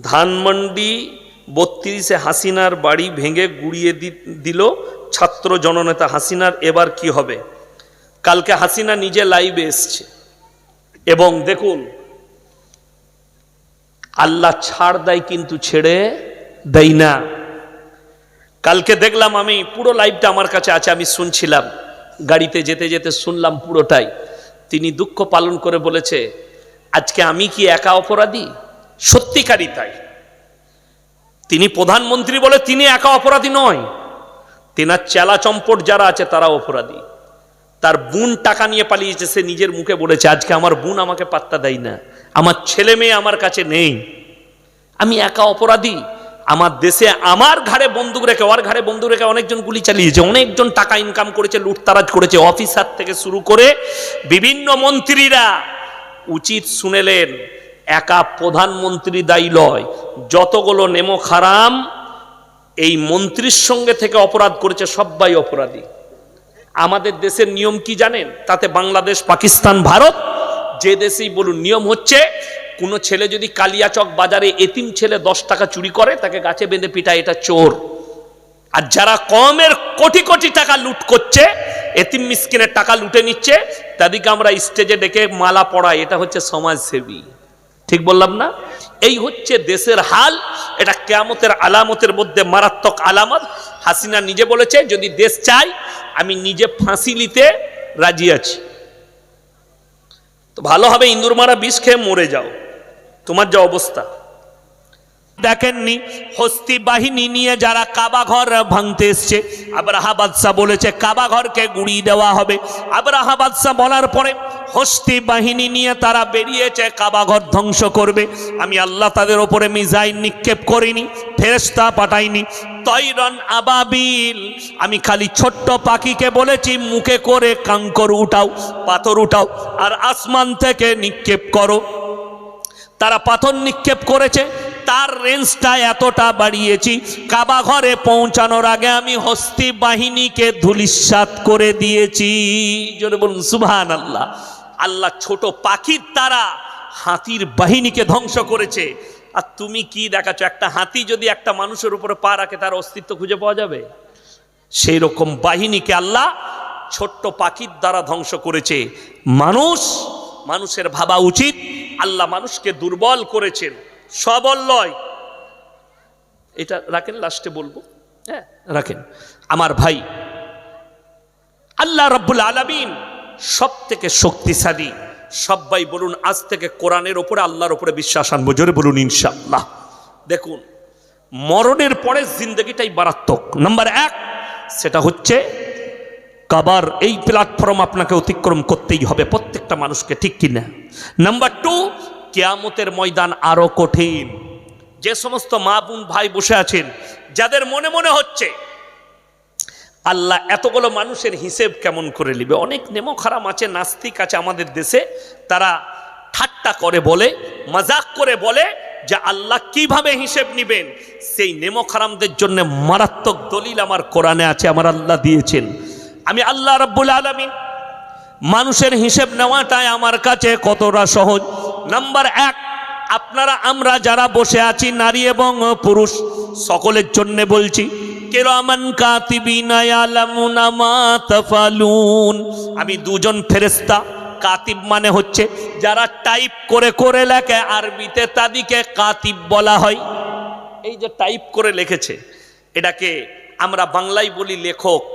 ধানমন্ডি বত্রিশে হাসিনার বাড়ি ভেঙে গুড়িয়ে দিল ছাত্র জননেতা হাসিনার। এবার কি হবে? কালকে হাসিনা নিজে লাইভে এসছে। এবং দেখুন, আল্লাহ ছাড় দেয় কিন্তু ছেড়ে দেয় না। কালকে দেখলাম আমি, পুরো লাইভটা আমার কাছে আছে, আমি শুনছিলাম। গাড়িতে যেতে যেতে শুনলাম পুরোটাই। তিনি দুঃখ পালন করে বলেছে, আজকে আমি কি একা অপরাধী? সত্যিকারই তাই। তিনি প্রধানমন্ত্রী বলে তিনি একা অপরাধী নয়। তেনার চেলা চম্পট যারা আছে তারা অপরাধী। তার বোন টাকা নিয়ে পালিয়েছে, সে নিজের মুখে বলেছে, আজকে আমার বোন আমাকে পাত্তা দেয় না। আমার ছেলে মেয়ে আমার কাছে নেই। আমি একা অপরাধী। আমার দেশে আমার ঘাড়ে বন্দুক রেখে, ওর ঘাড়ে বন্দুক রেখে অনেকজন গুলি চালিয়েছে, অনেকজন টাকা ইনকাম করেছে, লুটতারাজ করেছে অফিসার থেকে শুরু করে বিভিন্ন মন্ত্রীরা উচিত শুনেলেন একা প্রধানমন্ত্রী দায়ী লয়। যতগুলো নেমো খারাম, এই মন্ত্রীর সঙ্গে থেকে অপরাধ করেছে সবাই অপরাধী। আমাদের দেশের নিয়ম কি জানেন? তাতে বাংলাদেশ, পাকিস্তান, ভারত, যে দেশেই বলুন, নিয়ম হচ্ছে কোনো ছেলে যদি কালিয়াচক বাজারে এতিম ছেলে দশ টাকা চুরি করে, তাকে গাছে বেঁধে পিটায়, এটা চোর। আর যারা কমের কোটি কোটি টাকা লুট করছে, এতিম মিসকিনের টাকা লুটে নিচ্ছে, তাদেরকে আমরা স্টেজে ডেকে মালা পড়াই, এটা হচ্ছে সমাজসেবী। ঠিক বললাম না? এই হচ্ছে দেশের হাল, এটা কেয়ামতের আলামতের মধ্যে মারাত্মক আলামত। হাসিনা নিজে বলেছে, যদি দেশ চাই আমি নিজে ফাঁসি নিতে রাজি আছি। তো ভালো হবে ইন্দুর মারা বিষ খেয়ে মরে যাও। তোমার যা অবস্থা। দেখেননি, হস্তি বাহিনী নিয়ে যারা কাবা ঘর ভাঙতে এসছে, আবরাহা বাদশাহ বলেছে কাবা ঘরকে গুড়িয়ে দেওয়া হবে। আবরাহা বাদশাহ বলার পরে হস্তি বাহিনী নিয়ে তারা বেরিয়েছে, কাবাঘর ধ্বংস করবে। আমি আল্লাহ তাদের ওপরে মিজাইল নিক্ষেপ করিনি ফেরেস্তা পাঠাইনি। তৈরন আবাবিল, আমি খালি ছোট্ট পাখিকে বলেছি, মুখে করে কাঙ্কর উঠাও, পাথর উঠাও, আর আসমান থেকে নিক্ষেপ করো। তারা পাথর নিক্ষেপ করেছে, তার রেঞ্জটা এতটা বাড়িয়েছি কাবা ঘরে পৌঁছানোর আগে আমি হস্তি বাহিনীকে ধুলিস্বাত করে দিয়েছি। জোরে বলুন সুবহান আল্লাহ আল্লাহ ছোট পাখির তারা হাতির বাহিনীকে ধ্বংস করেছে। আর তুমি কি দেখাচ্ছ? একটা হাতি যদি একটা মানুষের উপরে পা রাখে, তার অস্তিত্ব খুঁজে পাওয়া যাবে? সেই রকম বাহিনীকে আল্লাহ ছোট্ট পাখির দ্বারা ধ্বংস করেছে। মানুষ, মানুষের ভাবা উচিত। আল্লাহ মানুষকে দুর্বল করেছেন। সবল লয় এটা রাখেন, লাস্টে বলব। হ্যাঁ রাখেন। আমার ভাই, আল্লাহ রব্বুল আলমিন সব থেকে শক্তিশালী। সবাই বলুন, আজ থেকে কোরআনের ওপরে, আল্লাহর ওপরে বিশ্বাস আনব। জোরে বলুন, ইনশাআল্লাহ। দেখুন, মরণের পরে জিন্দগিটাই মারাত্মক। নাম্বার এক, সেটা হচ্ছে কাবার এই প্ল্যাটফর্ম আপনাকে অতিক্রম করতেই হবে প্রত্যেকটা মানুষকে, ঠিক কিনা? নাম্বার টু কেয়ামতের ময়দান আরও কঠিন। যে সমস্ত মা বোন ভাই বসে আছেন, যাদের মনে মনে হচ্ছে আল্লাহ এতগুলো মানুষের হিসেব কেমন করে নিবে? অনেক নেমো খারাম আছে, নাস্তিক আছে আমাদের দেশে, তারা ঠাট্টা করে বলে, মজাক করে বলে যে আল্লাহ কীভাবে হিসেব নিবেন? সেই নেমো খারামদের জন্য মারাত্মক দলিল আমার কোরআনে আছে, আমার আল্লাহ দিয়েছেন। আমি আল্লাহ রব্বুল আলমিন, মানুষের হিসেব নেওয়াটাই আমার কাছে কতটা সহজ। নাম্বার এক, আপনারা, আমরা যারা বসে আছি, নারী এবং পুরুষ, সকলের জন্য বলছি আমি দুজন ফেরেশতা, কাতিব মানে হচ্ছে যারা টাইপ করে করে লেখে, আরবিতে তাদিকে কাতিব বলা হয়। এই যে টাইপ করে লিখেছে, এটাকে আমরা বাংলায় বলি লেখক,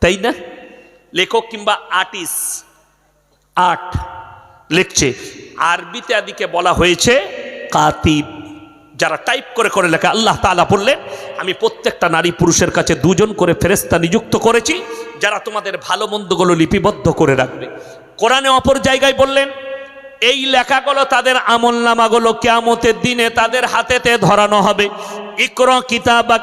তাই না? লেখক কিংবা আর্টিস্ট, আর্ট লিখছে। আরবিতে আদিকে বলা হয়েছে কাতিব। যারা টাইপ করে করে লেখা আল্লাহ তালা বললেন, আমি প্রত্যেকটা নারী পুরুষের কাছে দুজন করে ফেরেস্তা নিযুক্ত করেছি, যারা তোমাদের ভালো মন্দগুলো লিপিবদ্ধ করে রাখবে। কোরআনে অপর জায়গায় বললেন, এই লেখাগুলো তাদের আমল নামাগুলো কেয়ামতের দিনে তাদের হাতেতে ধরানো হবে। ইকর কিতাবাক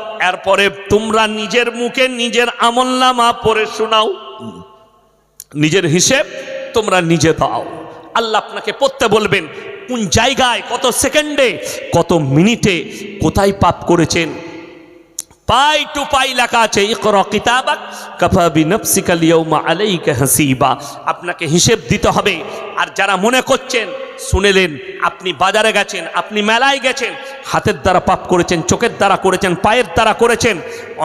এরপরে তোমরা নিজের মুখে নিজের আমলনামা পড়ে শোনাও। নিজের হিসেব তোমরা নিজে দাও। আল্লাহ আপনাকে পড়তে বলবেন, কোন জায়গায়, কত সেকেন্ডে, কত মিনিটে, কোথায় পাপ করেছেন? পাই টু পাই লেখা আছে, ইকরা কিতাবাক কাফা বিনফসিকা লিয়াউমা আলাইকা হাসিবা। আপনাকে হিসেব দিতে হবে। আর যারা মনে করছেন, শুনেলেন, আপনি বাজারে গেছেন, আপনি মেলায় গেছেন, হাতের দ্বারা পাপ করেছেন, চোখের দ্বারা করেছেন, পায়ের দ্বারা করেছেন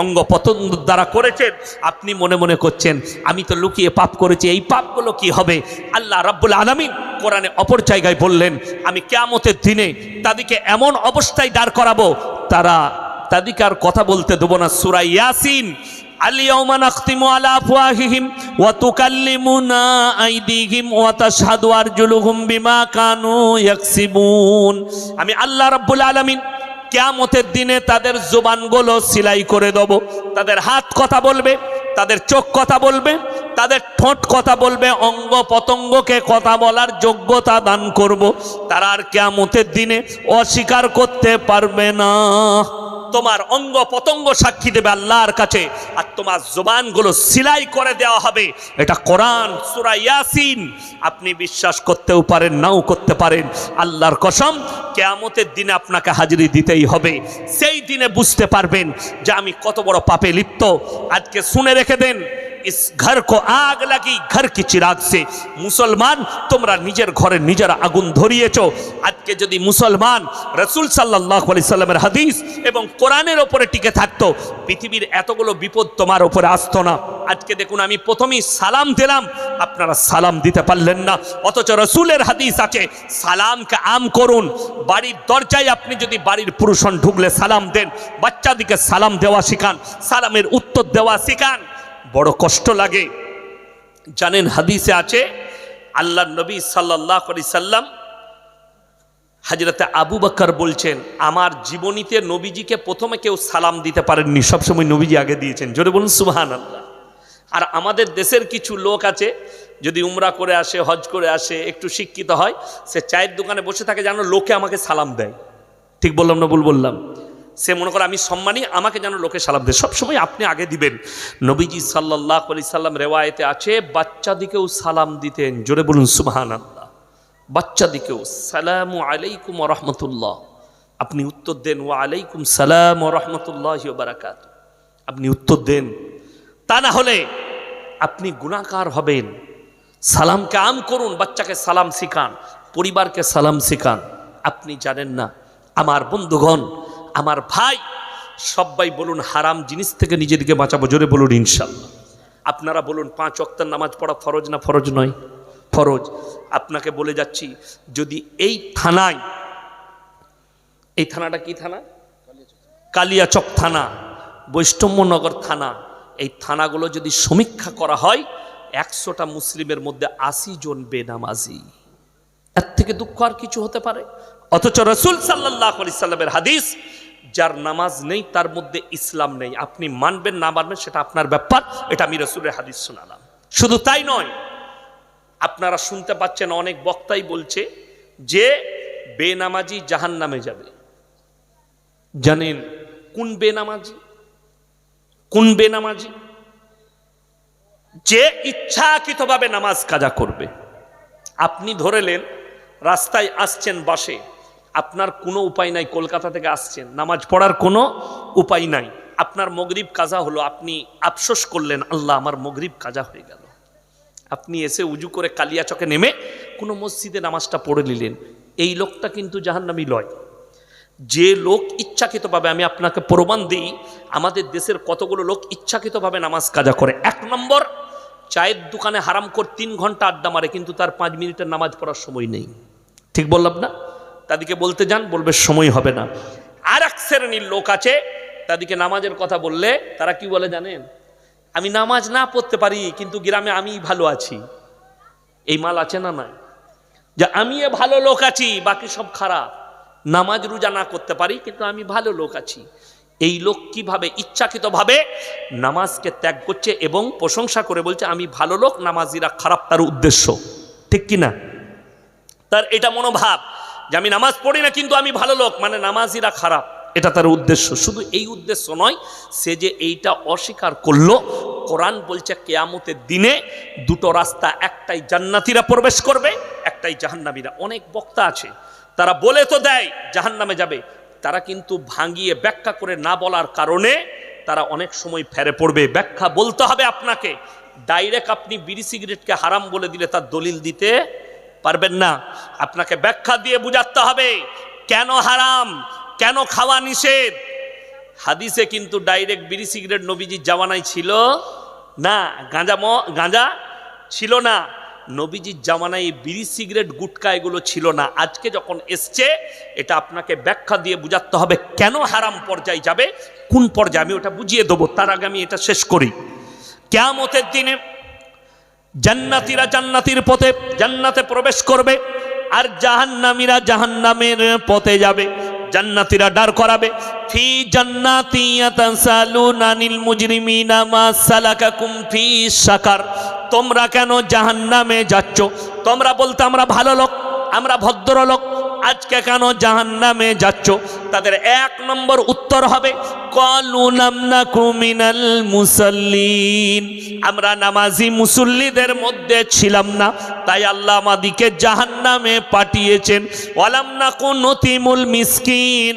অঙ্গ পতঙ্গ দ্বারা করেছেন, আপনি মনে মনে করছেন, আমি তো লুকিয়ে পাপ করেছি, এই পাপগুলো কি হবে? আল্লাহ রাব্বুল আলামিন কোরআনে অপর জায়গায় বললেন, আমি কেয়ামতের দিনে তাদেরকে এমন অবস্থায় দাঁড় করাবো, তারা তাদেরকে আর কথা বলতে দেবো না সুরা ইয়াসিন اليوم نختم على أفواههم وتكلمنا أيديهم وتشهد أرجلهم بما كانوا يكسبون আমি আল্লাহ রাব্বুল আলামিন কিয়ামতের দিনে তাদের জুবানগুলো সিলাই করে দেব তাদের হাত কথা বলবে তাদের চোখ কথা বলবে তাদের ঠোঁট কথা বলবে অঙ্গ পতঙ্গকে কথা বলার যোগ্যতা দান করব তারা আর কেয়ামতের দিনে অস্বীকার করতে পারবে না তোমার অঙ্গ পতঙ্গ সাক্ষী দেবে আল্লাহর কাছে, আর তোমার জোবানগুলো সিলাই করে দেওয়া হবে। এটা কোরআন, সুরা ইয়াসিন। আপনি বিশ্বাস করতেও পারেন, নাও করতে পারেন। আল্লাহর কসম, কেয়ামতের দিনে আপনাকে হাজিরি দিতেই হবে। সেই দিনে বুঝতে পারবেন যে আমি কত বড় পাপে লিপ্ত। আজকে শুনে রেখে দেন इस घर को आग लगी घर की चिराग से মুসলমান তোমরা নিজের ঘরে নিজেরা আগুন ধরিয়েছ আজকে যদি মুসলমান রসুল সাল্লাহ আলি সাল্লামের হাদিস এবং কোরআনের ওপরে টিকে থাকতো পৃথিবীর এতগুলো বিপদ তোমার ওপরে আসতো না আজকে দেখুন আমি প্রথমেই সালাম দিলাম আপনারা সালাম দিতে পারলেন না অথচ রসুলের হাদিস আছে সালামকে আম করুন বাড়ির দরজায় আপনি যদি বাড়ির পুরুষন ঢুকলে সালাম দেন বাচ্চাদিকে সালাম দেওয়া শিখান সালামের উত্তর দেওয়া শিখান বড় কষ্ট লাগে। জানেন হাদিসে আছে আল্লাহ নবী সাল্লাহ আলি সাল্লাম হাজরতে আবু বকর বলছেন, আমার জীবনীতে নবীজিকে প্রথমে কেউ সালাম দিতে পারেননি, সবসময় নবীজি আগে দিয়েছেন। জোরে বলুন সুবাহান আল্লাহ আর আমাদের দেশের কিছু লোক আছে, যদি উমরা করে আসে, হজ করে আসে, একটু শিক্ষিত হয়, সে চায়ের দোকানে বসে থাকে, যেন লোকে আমাকে সালাম দেয়। ঠিক বললাম না ভুল বললাম? সে মনে করে, আমি সম্মানী, আমাকে যেন লোকে সালাম দেয়। সবসময় আপনি আগে দিবেন। নবীজি সাল্লাহ আলি সাল্লাম রেওয়ায়তে আছে, বাচ্চাদিকেও সালাম দিতেন। জোরে বলুন সুবাহান আল্লাহ বাচ্চাদিকেও, সালাম আলাইকুম রহমতুল্লাহ। আপনি উত্তর দেন ও আলাইকুম সালাম রহমতুল্লাহ বারাকাত। আপনি উত্তর দেন, তা না হলে আপনি গুণাকার হবেন। সালামকে আম করুন, বাচ্চাকে সালাম শিখান, পরিবারকে সালাম শিখান। আপনি জানেন না, আমার বন্ধুগণ আমার ভাই সবাই বলুন হারাম জিনিস থেকে নিজেদেরকে বাঁচাবো, জোরে বলুন ইনশাল্লাহ। আপনারা বলুন পাঁচ অক্তার নামাজ পড়া ফরজ না ফরজ নয়? ফরজ। আপনাকে বলে যাচ্ছি, যদি এই থানায়, এই থানাটা কি থানা? কালিয়াচক থানা বৈষ্ণবনগর থানা, এই থানাগুলো যদি সমীক্ষা করা হয়, একশোটা মুসলিমের মধ্যে আশি জন বেনামাজি। এর থেকে দুঃখ আর কিছু হতে পারে? অথচ রসুল সাল্লাহ আলি সাল্লামের হাদিস যার নামাজ নেই, তার মধ্যে ইসলাম নেই। আপনি মানবেন, না মানবেন, সেটা আপনার ব্যাপার। এটা আমি রসুলের হাদিস শোনালাম। শুধু তাই নয়, আপনারা শুনতে পাচ্ছেন অনেক বক্তাই বলছে যে বেনামাজি জাহান নামে যাবে। জানেন কোন বেনামাজি? কোন বেনামাজি? যে ইচ্ছাকৃতভাবে নামাজ কাজা করবে। আপনি ধরেলেন রাস্তায় আসছেন বাসে আপনার কোনো উপায় নাই, কলকাতা থেকে আসছেন। নামাজ পড়ার কোনো উপায় নাই। আপনার মগরিব কাজা হলো, আপনি আফসোস করলেন, আল্লাহ, আমার মগরিব কাজা হয়ে গেল। আপনি এসে উজু করে কালিয়া চকে নেমে কোনো মসজিদে নামাজটা পড়ে নিলেন। এই লোকটা কিন্তু জাহান্নামি লয়। যে লোক ইচ্ছাকৃতভাবে, আমি আপনাকে প্রমাণ দিই, আমাদের দেশের কতগুলো লোক ইচ্ছাকৃতভাবে নামাজ কাজা করে। এক নম্বর, চায়ের দোকানে হারাম কর তিন ঘণ্টা আড্ডা মারে, কিন্তু তার পাঁচ মিনিটের নামাজ পড়ার সময় নেই। ঠিক বললাম না? তাদেরকে বলতে যান, বলবে সময় হবে না। আর এক শ্রেণির লোক আছে, তাদেরকে নামাজের কথা বললে তারা কি বলে জানেন? আমি নামাজ না পড়তে পারি, কিন্তু গ্রামে আমি ভালো আছি। এই মাল আছে না নাই? যে আমি ভালো লোক আছি, বাকি সব খারাপ। নামাজ রোজা না করতে পারি, কিন্তু আমি ভালো লোক আছি। এই লোক কীভাবে ইচ্ছাকৃতভাবে নামাজকে ত্যাগ করছে এবং প্রশংসা করে বলছে, আমি ভালো লোক, নামাজিরা খারাপ তার উদ্দেশ্য। ঠিক কি না তার এটা মনোভাব। যে আমি নামাজ পড়ি না, কিন্তু আমি ভালো লোক। মানে নামাজিরা খারাপ। এটা তার উদ্দেশ্য। শুধু এই উদ্দেশ্য নয়, সে যে এইটা অস্বীকার করল, কোরআন বলছে কেয়ামতের দিনে দুটো রাস্তা, একটাই জান্নাতিরা প্রবেশ করবে, একটাই জাহান্নামীরা। অনেক বক্তা আছে, তারা বলে তো দেয়, জাহান্নামে যাবে। তারা কিন্তু ভাঙিয়ে ব্যাখ্যা করে না বলার কারণে তারা অনেক সময় ফেরে পড়বে। ব্যাখ্যা বলতে হবে আপনাকে। ডাইরেক্ট আপনি বিড়ি সিগারেটকে হারাম বলে দিলে তার দলিল দিতে পারবেন না। আপনাকে ব্যাখ্যা দিয়ে বুঝাতে হবে, কেন হারাম, কেন খাওয়া নিষেধ। হাদিসে কিন্তু ডাইরেক্ট বিড়ি সিগারেট নবীজির জামানায় ছিল না, গাঁজা ম, গাঁজা ছিল না। নবীজির জামানায় বিড়ি সিগারেট, গুটকা এগুলো ছিল না। আজকে যখন এসছে, এটা আপনাকে ব্যাখ্যা দিয়ে বুঝাতে হবে, কেন হারাম পর্যায়ে যাবে, কোন পর্যায়ে? আমি ওটা বুঝিয়ে দেবো, তার আগে আমি এটা শেষ করি। কেয়ামতের দিনে জান্নাতিরা জান্নাতির পথে, জান্নাতে প্রবেশ করবে, আর জাহান্নামীরা জাহান্নামের পথে যাবে। জান্নাতিরা ডার করাবে, ফি জান্নাতি ইয়াতাসালুনা আনিল মুজরিমিনা মা ফি সাকার। তোমরা কেন জাহান্নামে যাচ্ছ? তোমরা বলতে আমরা ভালো লোক, আমরা ভদ্রলোক আজকে কেন জাহান্নামে যাচ্ছ? তাদের এক নম্বর উত্তর হবে কুমিনাল মুসল্লিন। আমরা নামাজি মুসল্লিদের মধ্যে ছিলাম না, তাই আল্লাহ আমাদিকে জাহান্নামে পাঠিয়েছেন। ওয়ালাম ওয়ালামনা কুনতিমুল মিসকিন।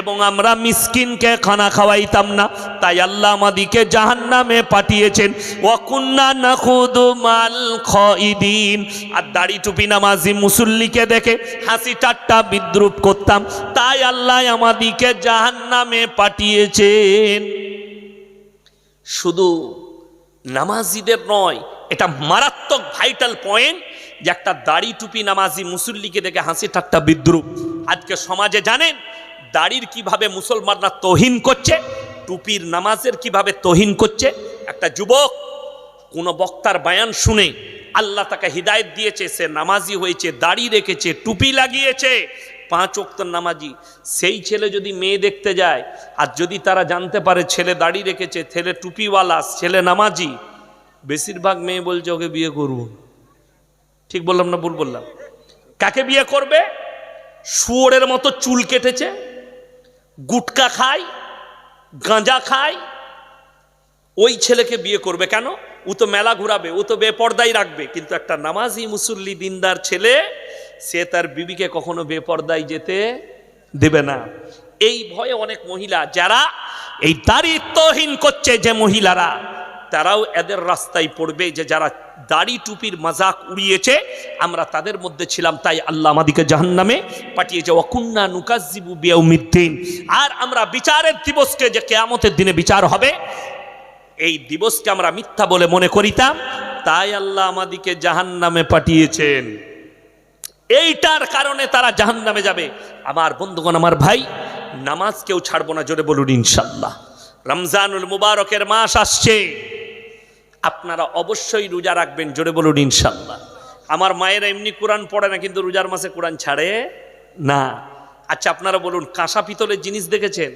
এবং আমরা মিসকিনকে খানা খাওয়াইতাম না, তাই আল্লাহ আমাদিকে জাহান্নামে পাঠিয়েছেন। ওয়াকুন্না নাখুদু মাল খাইদিন। আর দাড়ি টুপি নামাজি মুসল্লিকে দেখে হাসি ঠাট্টা বিদ্রুপ করতাম, তাই আল্লাহ আমাদিকে জাহান্নামে পাঠিয়েছেন। শুধু নামাজিদের নয়, এটা মারাত্মক ভাইটাল পয়েন্ট যে একটা দাড়ি টুপি নামাজি মুসল্লিকে দেখে হাসি ঠাট্টা বিদ্রুপ। আজকে সমাজে জানেন, দাড়ির কীভাবে মুসলমানরা তহিন করছে, টুপির নামাজের কীভাবে তহিন করছে। একটা যুবক কোনো বক্তার বায়ান শুনে আল্লাহ তাকে হৃদায়ত দিয়েছে, সে নামাজি হয়েছে, দাড়ি রেখেছে, টুপি লাগিয়েছে। পাঁচ ওক্তর নামাজি। সেই ছেলে যদি মেয়ে দেখতে যায়, আর যদি তারা জানতে পারে ছেলে দাড়ি রেখেছে, ছেলে টুপিওয়ালা, ছেলে নামাজি, বেশিরভাগ মেয়ে বলছে, ওকে বিয়ে করব ঠিক বললাম না ভুল বললাম? কাকে বিয়ে করবে? শুয়োরের মতো চুল কেটেছে, গুটকা খায়, গাঁজা খায়, ওই ছেলেকে বিয়ে করবে কেন? ও তো মেলা ঘুরাবে, ও তো বেপর্দাই রাখবে। কিন্তু একটা নামাজি মুসল্লি দিনদার ছেলে, সে তার বিবিকে কখনো বেপর্দায় যেতে দেবে না। এই ভয়ে অনেক মহিলা, যারা এই দারিত্বহীন করছে যে মহিলারা, তারাও এদের রাস্তায় পড়বে যে যারা দাড়ি টুপির মজাক উড়িয়েছে, আমরা তাদের মধ্যে ছিলাম, তাই আল্লাহ আমাদিকে জাহান্নামে পাঠিয়েছে। অকুন্না নুকাজিবু বিয়াউমিদ্দিন। আর আমরা বিচারের দিবসকে যে কেয়ামতের দিনে বিচার হবে এই দিবসকে আমরা মিথ্যা বলে মনে করিতাম, তাই আল্লাহ আমাদিকে জাহান নামে পাঠিয়েছেন। এইটার কারণে তারা জাহান নামে যাবে। আমার বন্ধুগণ, আমার ভাই, নামাজ কেউ ছাড়বো না, জোরে বলুন ইনশাল্লাহ রমজানুল মুবারকের মাস আসছে। আপনারা অবশ্যই রোজা রাখবেন, জোরে বলুন ইনশাল্লাহ আমার মায়েরা এমনি কোরআন পড়ে না, কিন্তু রোজার মাসে কোরআন ছাড়ে না। আচ্ছা আপনারা বলুন, কাঁসা পিতলের জিনিস দেখেছেন?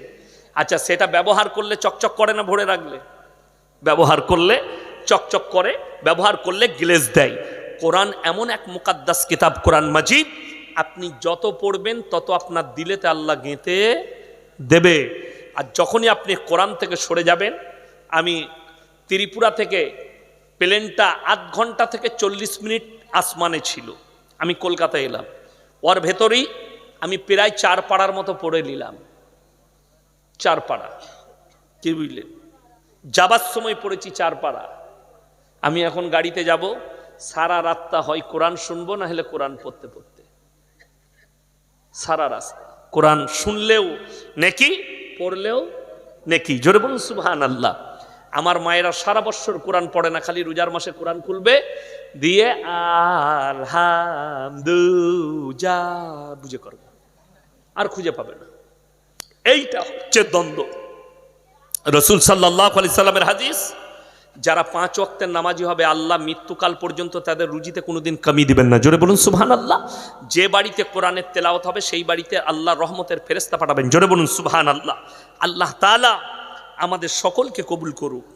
আচ্ছা সেটা ব্যবহার করলে চকচক করে না ভরে রাখলে? ব্যবহার করলে, চকচক করে, ব্যবহার করলে গ্লেজ দেয়। কোরআন এমন এক মুকাদ্দাস কিতাব, কোরআন মাজিদ, আপনি যত পড়বেন তত আপনার দিলেতে আল্লাহ গেঁথে দেবে। আর যখনই আপনি কোরআন থেকে সরে যাবেন, আমি ত্রিপুরা থেকে প্লেনটা আধ ঘণ্টা থেকে চল্লিশ মিনিট আসমানে ছিল। আমি কলকাতায় এলাম। ওর ভেতরেই আমি প্রায় চার পাড়ার মতো পড়ে নিলাম। চার পাড়া। কি বুঝলেন? যাবার সময় পড়েছি চার পাড়া আমি এখন গাড়িতে যাব, সারা রাতটা হয় কোরআন শুনব না হলে কোরআন পড়তে পড়তে। সারা রাস্তা কোরআন শুনলেও নেকি, পড়লেও নেকি। জোরে বলুন সুবহান আল্লাহ আমার মায়েরা সারা বছর কোরআন পড়ে না, খালি রোজার মাসে কোরআন খুলবে। দিয়ে আলহামদু যা বুঝে করবে। আর খুঁজে পাবে না। এইটা হচ্ছে দ্বন্দ্ব। রসুল সাল্লাহ আলি সাল্লামের হাদিস, যারা পাঁচ অক্তের নামাজি হবে, আল্লাহ মৃত্যুকাল পর্যন্ত তাদের রুজিতে কোনোদিন কমি দিবেন না। জোরে বলুন সুবহান আল্লাহ যে বাড়িতে কোরআনের তেলাওত হবে, সেই বাড়িতে আল্লাহ রহমতের ফেরেস্তা পাঠাবেন। জোরে বলুন সুবহান আল্লাহ আল্লাহ তালা আমাদের সকলকে কবুল করুক।